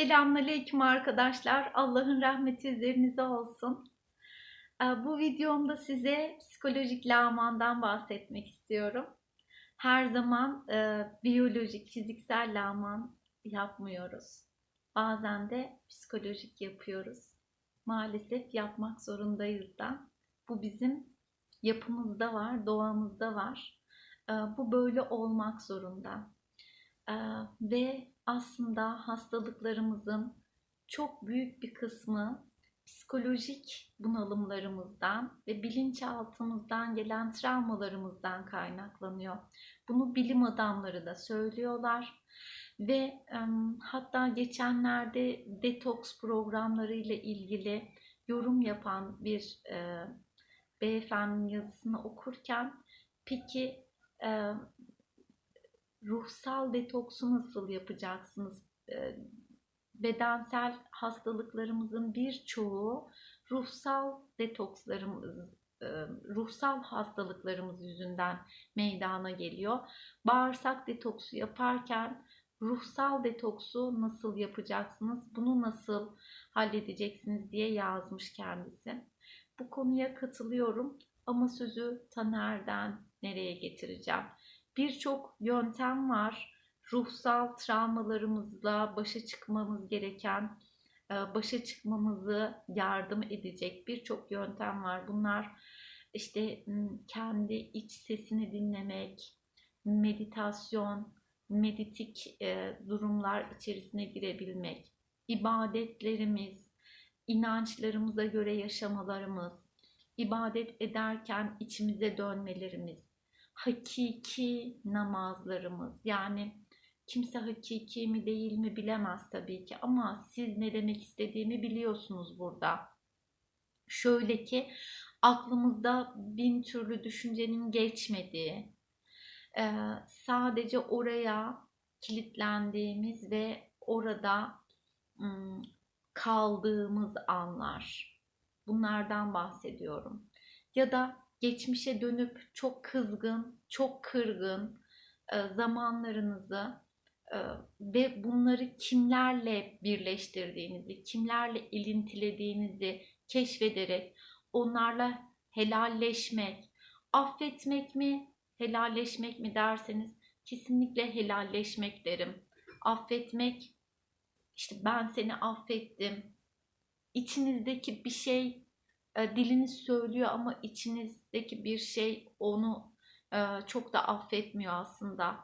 Selamünaleyküm arkadaşlar. Allah'ın rahmeti üzerinize olsun. Ee, Bu videomda size psikolojik lağmandan bahsetmek istiyorum. Her zaman e, biyolojik, fiziksel lağman yapmıyoruz. Bazen de psikolojik yapıyoruz. Maalesef yapmak zorundayız da. Bu bizim yapımızda var, doğamızda var. Ee, Bu böyle olmak zorunda. Ee, Ve aslında hastalıklarımızın çok büyük bir kısmı psikolojik bunalımlarımızdan ve bilinçaltımızdan gelen travmalarımızdan kaynaklanıyor. Bunu bilim adamları da söylüyorlar ve hatta geçenlerde detoks programları ile ilgili yorum yapan bir e, beyefendinin yazısını okurken peki e, ruhsal detoksu nasıl yapacaksınız? Ee, Bedensel hastalıklarımızın birçoğu ruhsal detokslarımız, e, ruhsal hastalıklarımız yüzünden meydana geliyor. Bağırsak detoksu yaparken ruhsal detoksu nasıl yapacaksınız? Bunu nasıl halledeceksiniz diye yazmış kendisi. Bu konuya katılıyorum ama sözü Taner'den nereye getireceğim? Birçok yöntem var. Ruhsal travmalarımızla başa çıkmamız gereken, e, başa çıkmamızı yardım edecek birçok yöntem var. Bunlar işte kendi iç sesini dinlemek, meditasyon, meditik e, durumlar içerisine girebilmek, ibadetlerimiz, inançlarımıza göre yaşamalarımız, ibadet ederken içimize dönmelerimiz, hakiki namazlarımız yani kimse hakiki mi değil mi bilemez tabii ki ama siz ne demek istediğimi biliyorsunuz burada. Şöyle ki aklımızda bin türlü düşüncenin geçmediği, sadece oraya kilitlendiğimiz ve orada kaldığımız anlar. Bunlardan bahsediyorum. Ya da geçmişe dönüp çok kızgın, çok kırgın e, zamanlarınızı e, ve bunları kimlerle birleştirdiğinizi, kimlerle ilintilediğinizi keşfederek onlarla helalleşmek, affetmek mi, helalleşmek mi derseniz kesinlikle helalleşmek derim. Affetmek, işte ben seni affettim. İçinizdeki bir şey e, diliniz söylüyor ama içinizdeki bir şey onu e, çok da affetmiyor aslında.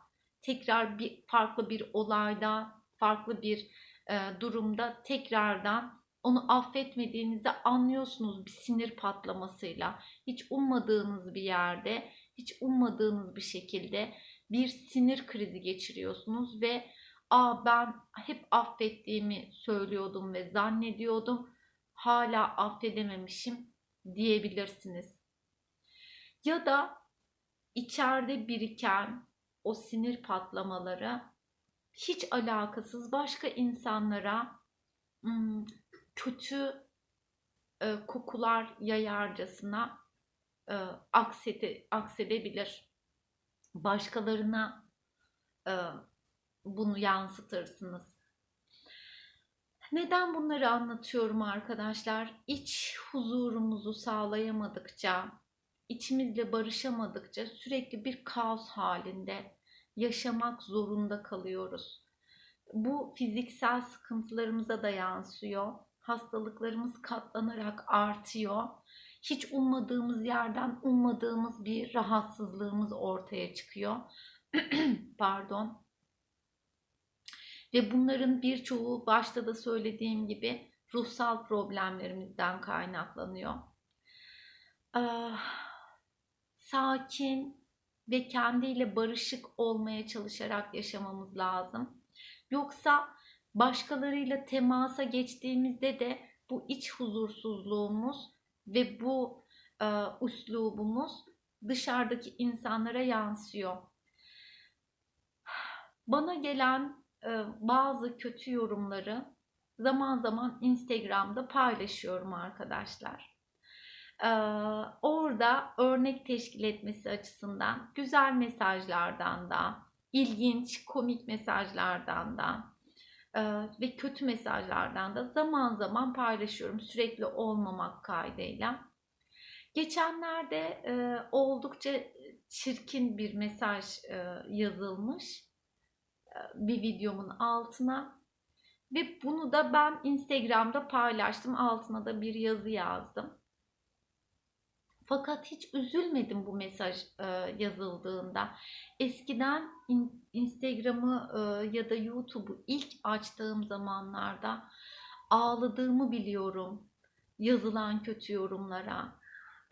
Tekrar bir farklı bir olayda, farklı bir e, durumda tekrardan onu affetmediğinizde anlıyorsunuz bir sinir patlamasıyla. Hiç ummadığınız bir yerde, hiç ummadığınız bir şekilde bir sinir krizi geçiriyorsunuz ve Aa ben hep affettiğimi söylüyordum ve zannediyordum hala affedememişim diyebilirsiniz. Ya da içeride biriken o sinir patlamaları hiç alakasız başka insanlara kötü kokular yayarcasına aksede, aksedebilir. Başkalarına bunu yansıtırsınız. Neden bunları anlatıyorum arkadaşlar? İç huzurumuzu sağlayamadıkça, içimizle barışamadıkça sürekli bir kaos halinde yaşamak zorunda kalıyoruz. Bu fiziksel sıkıntılarımıza da yansıyor. Hastalıklarımız katlanarak artıyor. Hiç ummadığımız yerden ummadığımız bir rahatsızlığımız ortaya çıkıyor. Pardon. Ve bunların birçoğu başta da söylediğim gibi ruhsal problemlerimizden kaynaklanıyor. Ee, sakin ve kendiyle barışık olmaya çalışarak yaşamamız lazım. Yoksa başkalarıyla temasa geçtiğimizde de bu iç huzursuzluğumuz ve bu e, üslubumuz dışarıdaki insanlara yansıyor. Bana gelen bazı kötü yorumları zaman zaman Instagram'da paylaşıyorum arkadaşlar. E, orada örnek teşkil etmesi açısından güzel mesajlardan da, ilginç, komik mesajlardan da, Ee, ve kötü mesajlardan da zaman zaman paylaşıyorum sürekli olmamak kaydıyla. Geçenlerde e, oldukça çirkin bir mesaj e, yazılmış e, bir videomun altına ve bunu da ben Instagram'da paylaştım. Altına da bir yazı yazdım. Fakat hiç üzülmedim bu mesaj e, yazıldığında. Eskiden in, Instagram'ı e, ya da YouTube'u ilk açtığım zamanlarda ağladığımı biliyorum yazılan kötü yorumlara.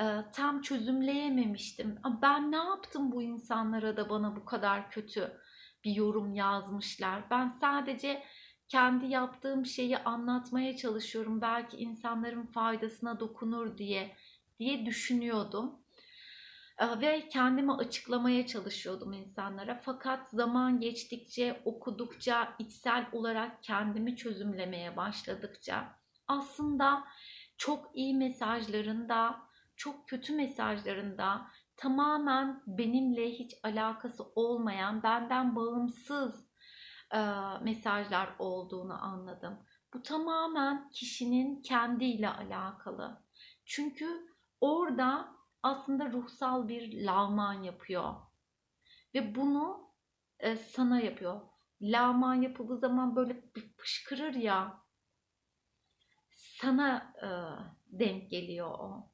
E, tam çözümleyememiştim. Ben ne yaptım bu insanlara da bana bu kadar kötü bir yorum yazmışlar. Ben sadece kendi yaptığım şeyi anlatmaya çalışıyorum. Belki insanların faydasına dokunur diye diye düşünüyordum. Ee, Ve kendimi açıklamaya çalışıyordum insanlara. Fakat zaman geçtikçe, okudukça, içsel olarak kendimi çözümlemeye başladıkça aslında çok iyi mesajlarında, çok kötü mesajlarında tamamen benimle hiç alakası olmayan, benden bağımsız e, mesajlar olduğunu anladım. Bu tamamen kişinin kendiyle alakalı. Çünkü orada aslında ruhsal bir lağman yapıyor. Ve bunu e, sana yapıyor. Lağman yapıldığı zaman böyle bir fışkırır ya. Sana e, denk geliyor o.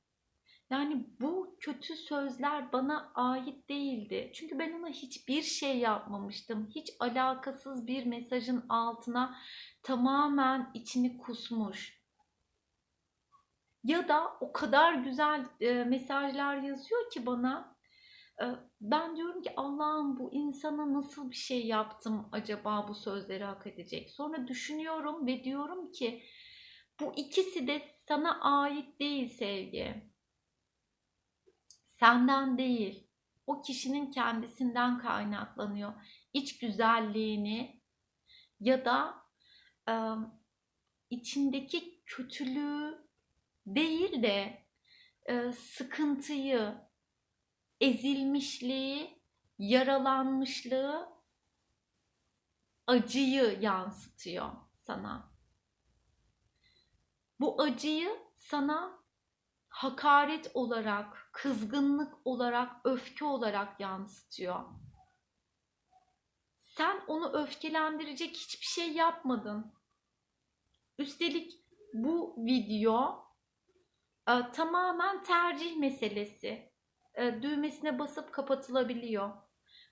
Yani bu kötü sözler bana ait değildi. Çünkü ben ona hiçbir şey yapmamıştım. Hiç alakasız bir mesajın altına tamamen içini kusmuş. Ya da o kadar güzel e, mesajlar yazıyor ki bana. E, ben diyorum ki Allah'ım bu insana nasıl bir şey yaptım acaba bu sözleri hak edecek. Sonra düşünüyorum ve diyorum ki bu ikisi de sana ait değil sevgi senden değil, o kişinin kendisinden kaynaklanıyor. İç güzelliğini ya da e, içindeki kötülüğü değil de e, sıkıntıyı, ezilmişliği, yaralanmışlığı, acıyı yansıtıyor sana. Bu acıyı sana hakaret olarak, kızgınlık olarak, öfke olarak yansıtıyor. Sen onu öfkelendirecek hiçbir şey yapmadın. Üstelik bu video e, tamamen tercih meselesi. E, düğmesine basıp kapatılabiliyor.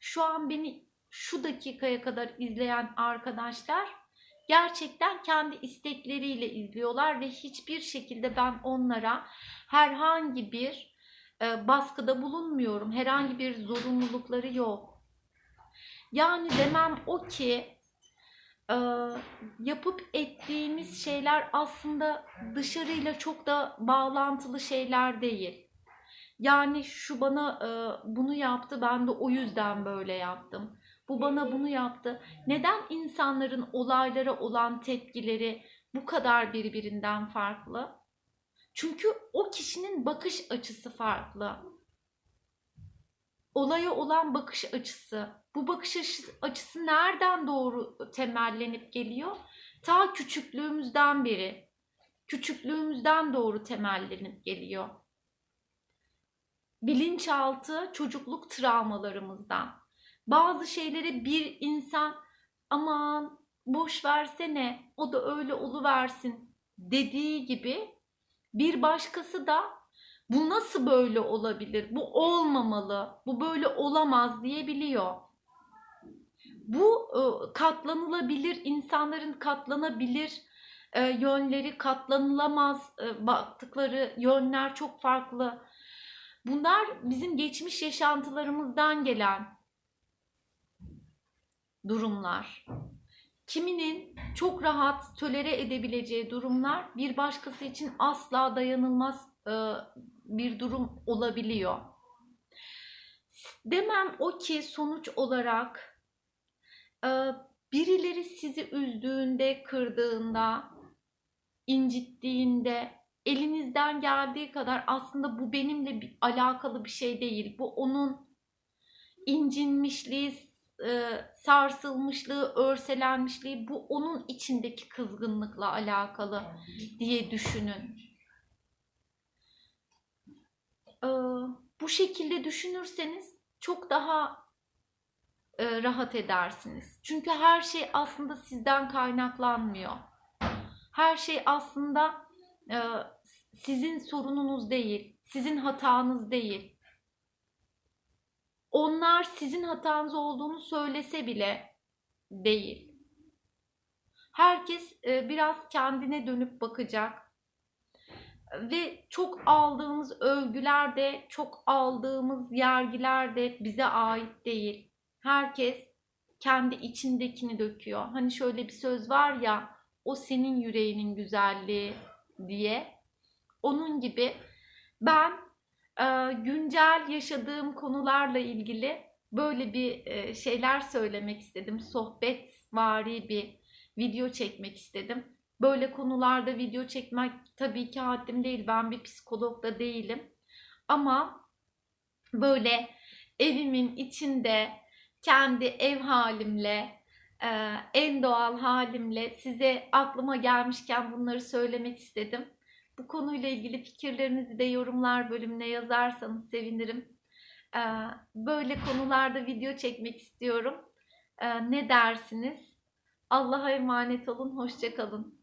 Şu an beni şu dakikaya kadar izleyen arkadaşlar gerçekten kendi istekleriyle izliyorlar ve hiçbir şekilde ben onlara herhangi bir e, baskıda bulunmuyorum. Herhangi bir zorunlulukları yok. Yani demem o ki e, yapıp ettiğimiz şeyler aslında dışarıyla çok da bağlantılı şeyler değil. Yani şu bana e, bunu yaptı ben de o yüzden böyle yaptım. Bu bana bunu yaptı. Neden insanların olaylara olan tepkileri bu kadar birbirinden farklı? Çünkü o kişinin bakış açısı farklı. Olaya olan bakış açısı. Bu bakış açısı nereden doğru temellenip geliyor? Ta küçüklüğümüzden beri. Küçüklüğümüzden doğru temellenip geliyor. Bilinçaltı çocukluk travmalarımızdan. Bazı şeyleri bir insan aman boş versene o da öyle oluversin dediği gibi bir başkası da bu nasıl böyle olabilir? Bu olmamalı. Bu böyle olamaz diyebiliyor. Bu e, katlanılabilir, insanların katlanabilir e, yönleri, katlanılamaz e, baktıkları yönler çok farklı. Bunlar bizim geçmiş yaşantılarımızdan gelen durumlar. Kiminin çok rahat tölere edebileceği durumlar bir başkası için asla dayanılmaz e, bir durum olabiliyor. Demem o ki sonuç olarak e, birileri sizi üzdüğünde, kırdığında, incittiğinde elinizden geldiği kadar aslında bu benimle bir, alakalı bir şey değil. Bu onun incinmişliği, e, sarsılmışlığı, örselenmişliği bu onun içindeki kızgınlıkla alakalı diye düşünün. Ee, bu şekilde düşünürseniz çok daha e, rahat edersiniz. Çünkü her şey aslında sizden kaynaklanmıyor. Her şey aslında e, sizin sorununuz değil, sizin hatanız değil. Onlar sizin hatanız olduğunu söylese bile değil. Herkes e, biraz kendine dönüp bakacak ve çok aldığımız övgüler de, çok aldığımız yergiler de bize ait değil. Herkes kendi içindekini döküyor. Hani şöyle bir söz var ya, o senin yüreğinin güzelliği diye. Onun gibi ben güncel yaşadığım konularla ilgili böyle bir e, şeyler söylemek istedim. Sohbet vari bir video çekmek istedim. Böyle konularda video çekmek tabii ki haddim değil. Ben bir psikolog da değilim. Ama böyle evimin içinde kendi ev halimle, e, en doğal halimle size aklıma gelmişken bunları söylemek istedim. Bu konuyla ilgili fikirlerinizi de yorumlar bölümüne yazarsanız sevinirim. E, böyle konularda video çekmek istiyorum. E, ne dersiniz? Allah'a emanet olun, hoşça kalın.